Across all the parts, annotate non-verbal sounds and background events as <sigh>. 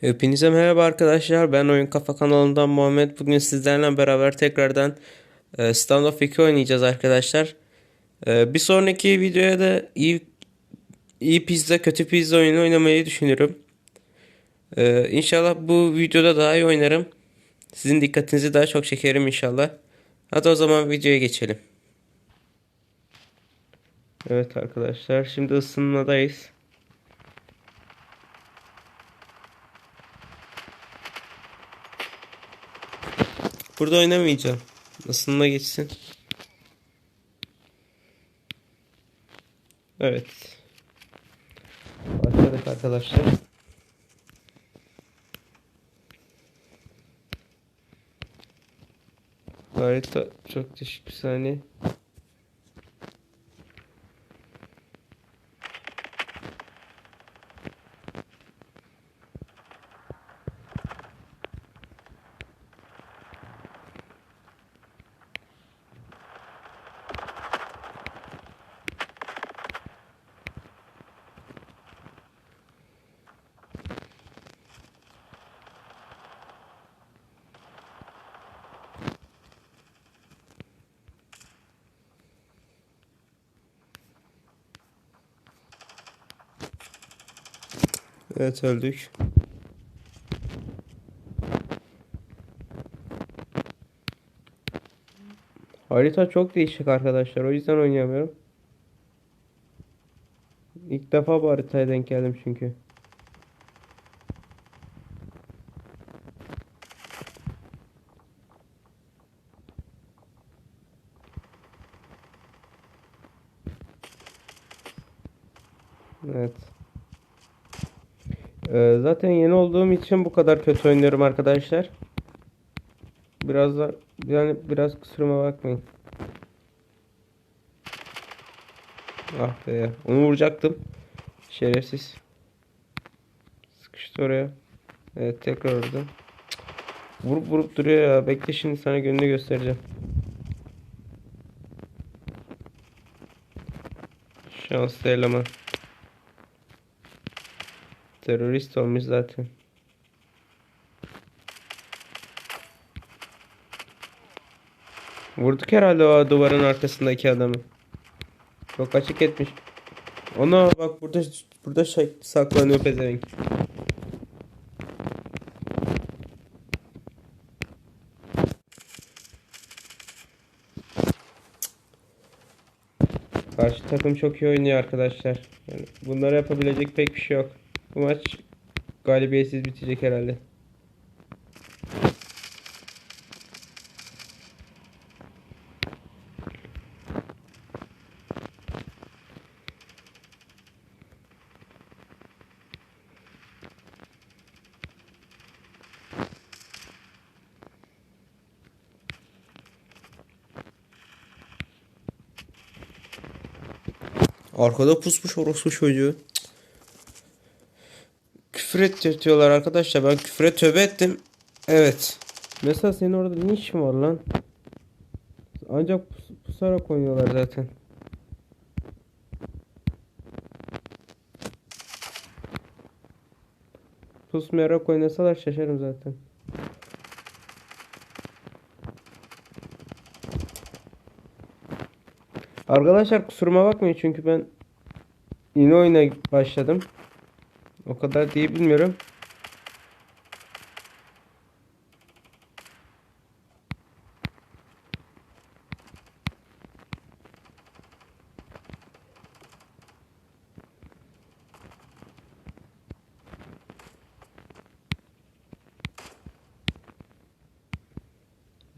Hepinize merhaba arkadaşlar. Ben Oyun Kafa kanalından Muhammed. Bugün sizlerle beraber tekrardan e, Standoff 2 oynayacağız arkadaşlar. E, bir sonraki videoya da iyi, iyi pizza kötü pizza oyunu oynamayı düşünüyorum. E, inşallah bu videoda daha iyi oynarım. Sizin dikkatinizi daha çok çekerim inşallah. Hadi o zaman videoya geçelim. Evet arkadaşlar şimdi ısınmadayız. Burada oynamayacağım. Isınma geçsin. Evet. Başladık arkadaşlar. Harita çok değişik bir saniye. Evet öldük. Harita çok değişik arkadaşlar. O yüzden oynayamıyorum. İlk defa bu haritaya denk geldim çünkü. Evet. Ee, zaten yeni olduğum için bu kadar kötü oynuyorum arkadaşlar. Biraz da yani biraz kusuruma bakmayın. Ah be onu vuracaktım. Şerefsiz. Sıkıştı oraya. Evet tekrar orada. Vurup vurup duruyor ya. Bekle şimdi sana gününü göstereceğim. Şanslı eleman. Terörist olmuş zaten. Vurduk herhalde o duvarın arkasındaki adamı. Çok açık etmiş. Ona bak burada burada şey saklanıyor pezevenk. Karşı takım çok iyi oynuyor arkadaşlar. Yani bunları yapabilecek pek bir şey yok. Bu maç galibiyetsiz bitecek herhalde. Arkada pusmuş orospu çocuğu. Küfür ettirtiyorlar arkadaşlar. Ben küfre tövbe ettim. Evet. Mesela senin orada ne işin var lan? Ancak pus pusarak oynuyorlar zaten. Pusmayarak oynasalar şaşarım zaten. Arkadaşlar kusuruma bakmayın çünkü ben yeni oyuna başladım. O kadar diye bilmiyorum.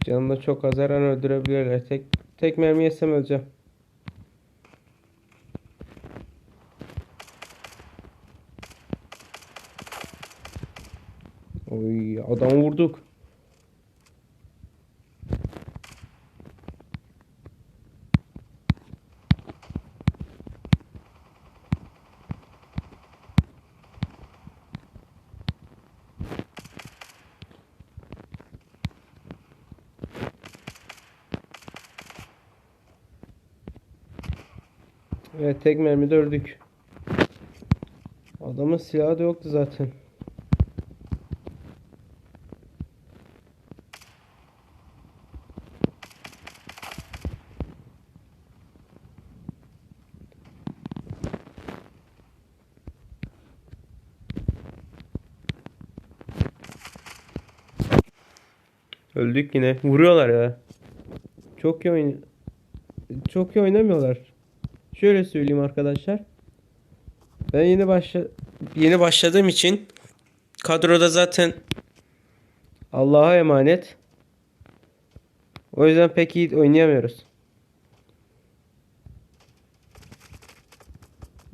Canımda çok az her an öldürebilirler. Tek tek mermi yesem öleceğim. Oy adam vurduk. Evet tek mermide öldük. Adamın silahı da yoktu zaten. Öldük yine. Vuruyorlar ya. Çok iyi oyn çok iyi oynamıyorlar. Şöyle söyleyeyim arkadaşlar. Ben yeni başla yeni başladığım için kadroda zaten Allah'a emanet. O yüzden pek iyi oynayamıyoruz.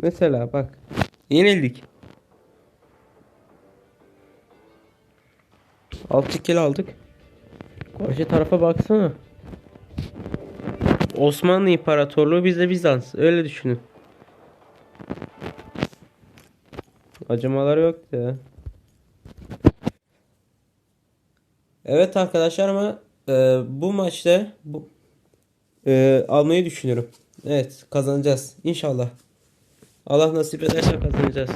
Mesela bak. Yenildik. 6 kill aldık. Karşı tarafa baksana. Osmanlı İmparatorluğu bizde Bizans. Öyle düşünün. Acımaları yoktu ya. Evet arkadaşlar ama e, bu maçta bu e, almayı düşünüyorum. Evet kazanacağız inşallah. Allah nasip ederse kazanacağız.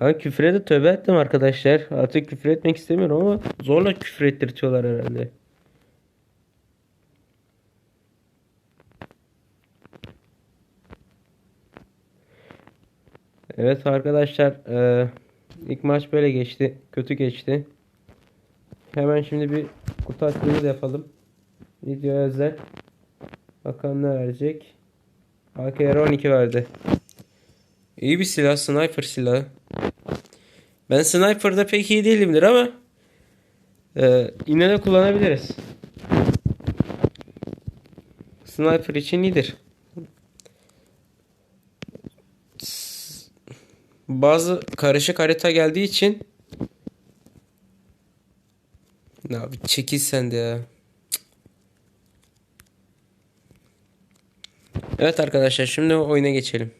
Ben küfre de tövbe ettim arkadaşlar. Artık küfür etmek istemiyorum ama zorla küfür ettirtiyorlar herhalde. Evet arkadaşlar eee, ilk maç böyle geçti. Kötü geçti. Hemen şimdi bir kutu açılımı da yapalım. Video özel. Bakalım ne verecek. AKR 12 verdi. İyi bir silah. Sniper silahı. Ben sniper'da pek iyi değilimdir ama eee yine de kullanabiliriz. Sniper için iyidir. bazı karışık harita geldiği için ne abi çekil sen de ya. Evet arkadaşlar şimdi oyuna geçelim.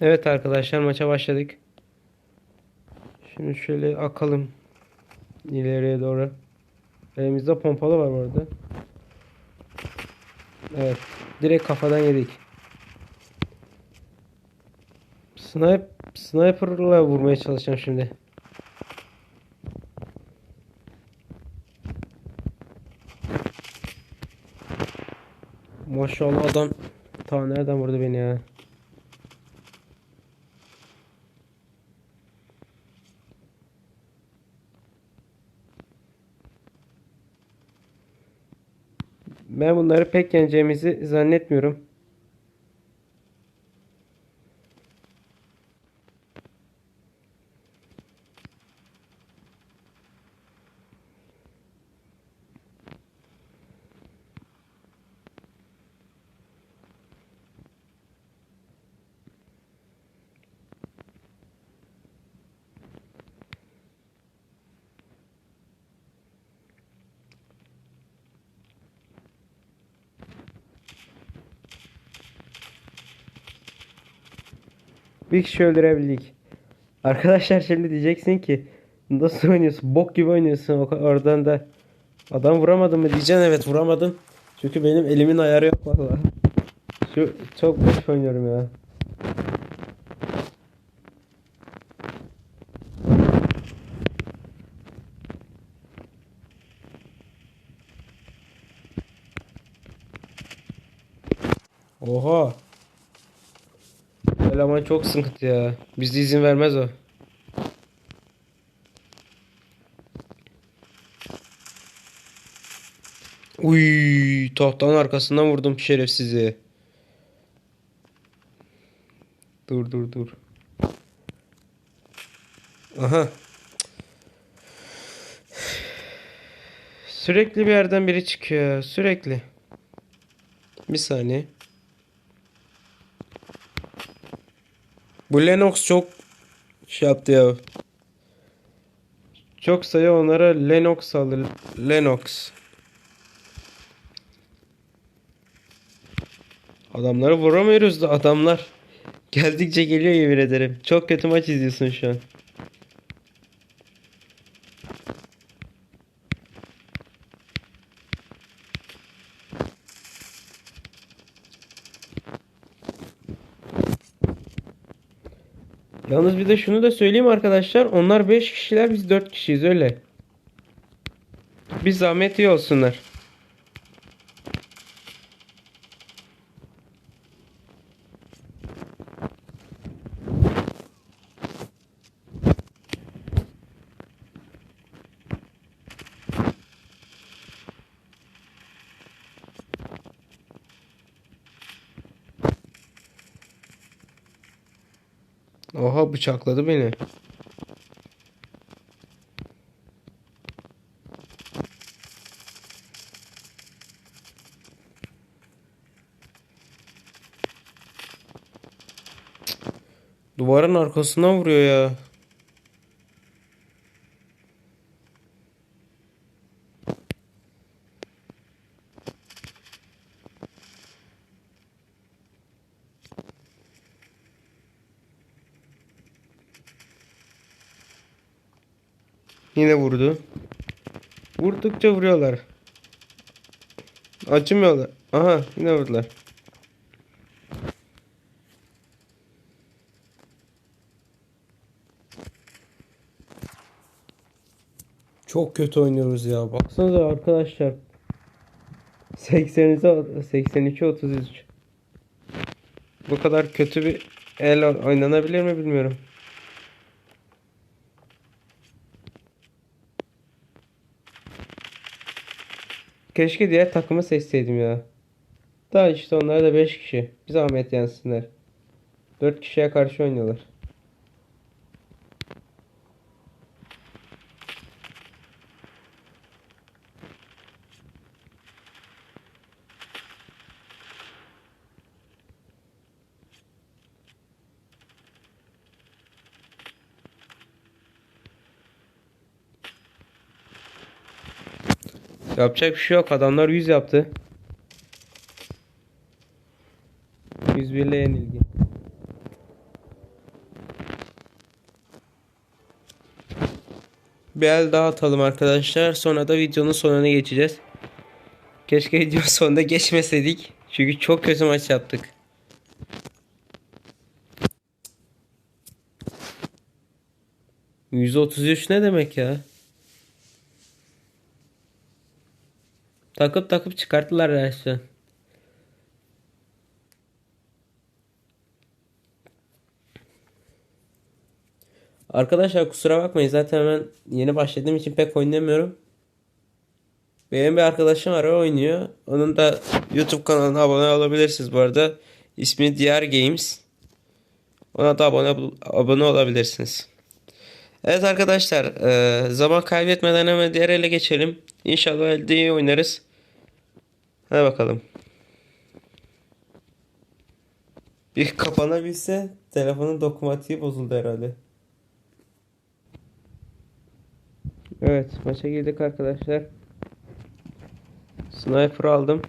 Evet arkadaşlar maça başladık. Şimdi şöyle akalım ileriye doğru. Elimizde pompalı var bu arada. Evet. Direkt kafadan yedik. Snipe, sniper'la vurmaya çalışacağım şimdi. Maşallah adam ta nereden vurdu beni ya? Ben bunları pek yeneceğimizi zannetmiyorum. Bir kişi öldürebildik. Arkadaşlar şimdi diyeceksin ki nasıl oynuyorsun? Bok gibi oynuyorsun. Oradan da adam vuramadın mı diyeceksin. Evet vuramadım. Çünkü benim elimin ayarı yok vallahi. Şu çok boş oynuyorum ya. Oha. Eleman çok sıkıntı ya. Bizde izin vermez o. Uy, tahtanın arkasından vurdum şerefsizi. Dur dur dur. Aha. Sürekli bir yerden biri çıkıyor. Sürekli. Bir saniye. Bu Lennox çok şey yaptı ya. Çok sayı onlara Lennox alır. Lennox. Adamları vuramıyoruz da adamlar <laughs> geldikçe geliyor yemin ederim. Çok kötü maç izliyorsun şu an. Yalnız bir de şunu da söyleyeyim arkadaşlar. Onlar 5 kişiler biz 4 kişiyiz öyle. Bir zahmet iyi olsunlar. Oha bıçakladı beni. Duvarın arkasına vuruyor ya. Yine vurdu. Vurdukça vuruyorlar. Acımıyorlar. Aha yine vurdular. Çok kötü oynuyoruz ya. Baksanıza arkadaşlar. 80'e 82 33. Bu kadar kötü bir el oynanabilir mi bilmiyorum. Keşke diğer takımı seçseydim ya. Daha işte onlar da 5 kişi. Bir zahmet yensinler. 4 kişiye karşı oynuyorlar. Yapacak bir şey yok. Adamlar 100 yaptı. 101 ile yenilgi. Bir el daha atalım arkadaşlar. Sonra da videonun sonuna geçeceğiz. Keşke video sonunda geçmeseydik. Çünkü çok kötü maç yaptık. %33 ne demek ya? Takıp takıp çıkarttılar resmen. Arkadaşlar kusura bakmayın zaten ben yeni başladığım için pek oynamıyorum. Benim bir arkadaşım var o oynuyor. Onun da YouTube kanalına abone olabilirsiniz bu arada. İsmi Diğer Games. Ona da abone abone olabilirsiniz. Evet arkadaşlar e, zaman kaybetmeden hemen diğer ele geçelim. İnşallah elde iyi oynarız. Hadi bakalım. Bir kapanabilse telefonun dokunmatiği bozuldu herhalde. Evet maça girdik arkadaşlar. Sniper aldım.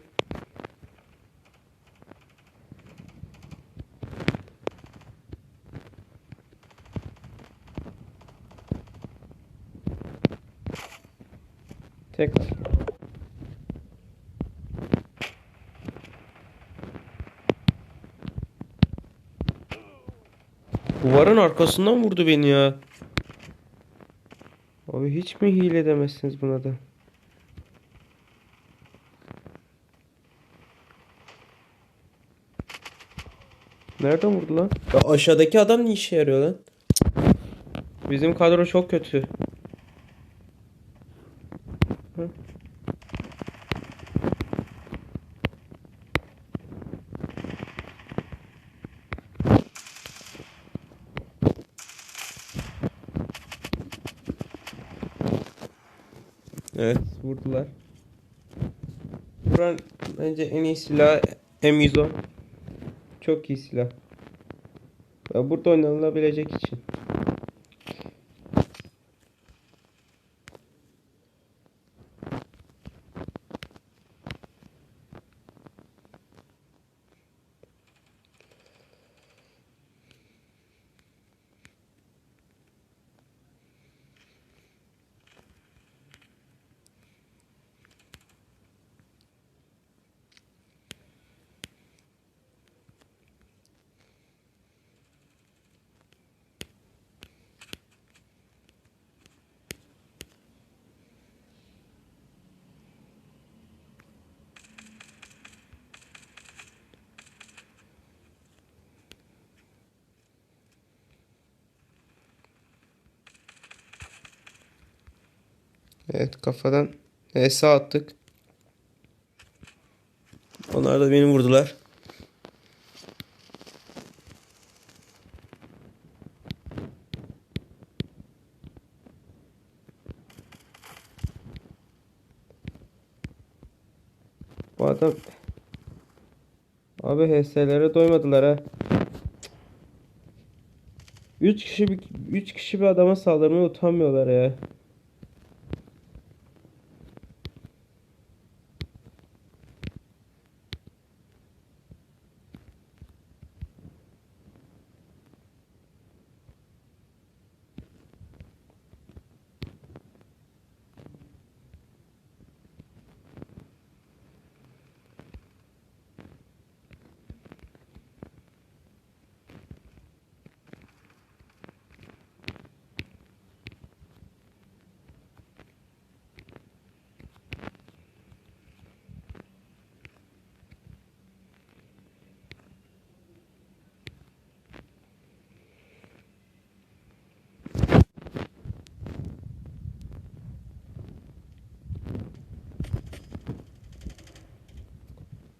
Tekrar. Duvarın arkasından vurdu beni ya. Abi hiç mi hile demezsiniz buna da? Nereden vurdu lan? Ya aşağıdaki adam ne işe yarıyor lan? Bizim kadro çok kötü. Hı? Evet vurdular. Buranın bence en iyi silah M110. Çok iyi silah. Burada oynanabilecek için. Evet kafadan ESA attık. Onlar da beni vurdular. Bu adam Abi HS'lere doymadılar ha. 3 kişi 3 kişi bir adama saldırmaya utanmıyorlar ya.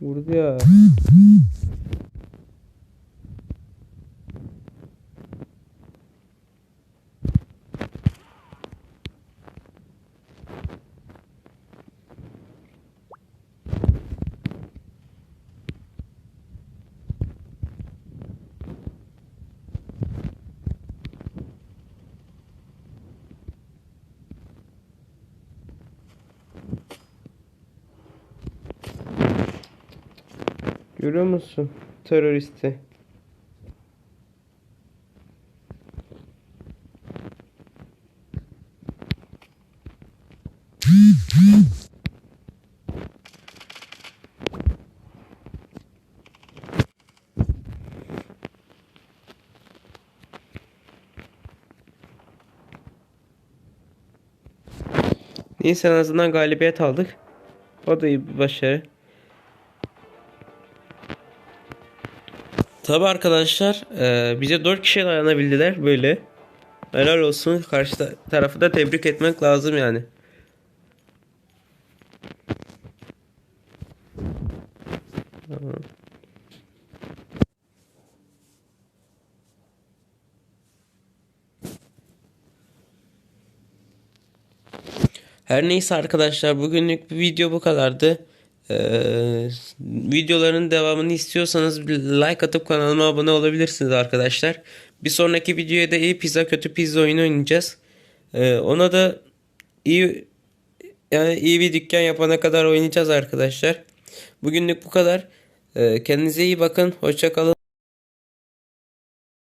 Vurdu ya. Görüyor musun? Teröristi. Neyse en azından galibiyet aldık. O da iyi bir başarı. Tabi arkadaşlar e, bize 4 kişi dayanabildiler böyle. Helal olsun. Karşı ta- tarafı da tebrik etmek lazım yani. Her neyse arkadaşlar bugünlük bir video bu kadardı. Ee, videoların devamını istiyorsanız like atıp kanalıma abone olabilirsiniz arkadaşlar. Bir sonraki videoya da iyi pizza kötü pizza oyunu oynayacağız. Ee, ona da iyi yani iyi bir dükkan yapana kadar oynayacağız arkadaşlar. Bugünlük bu kadar. Ee, kendinize iyi bakın. Hoşça kalın.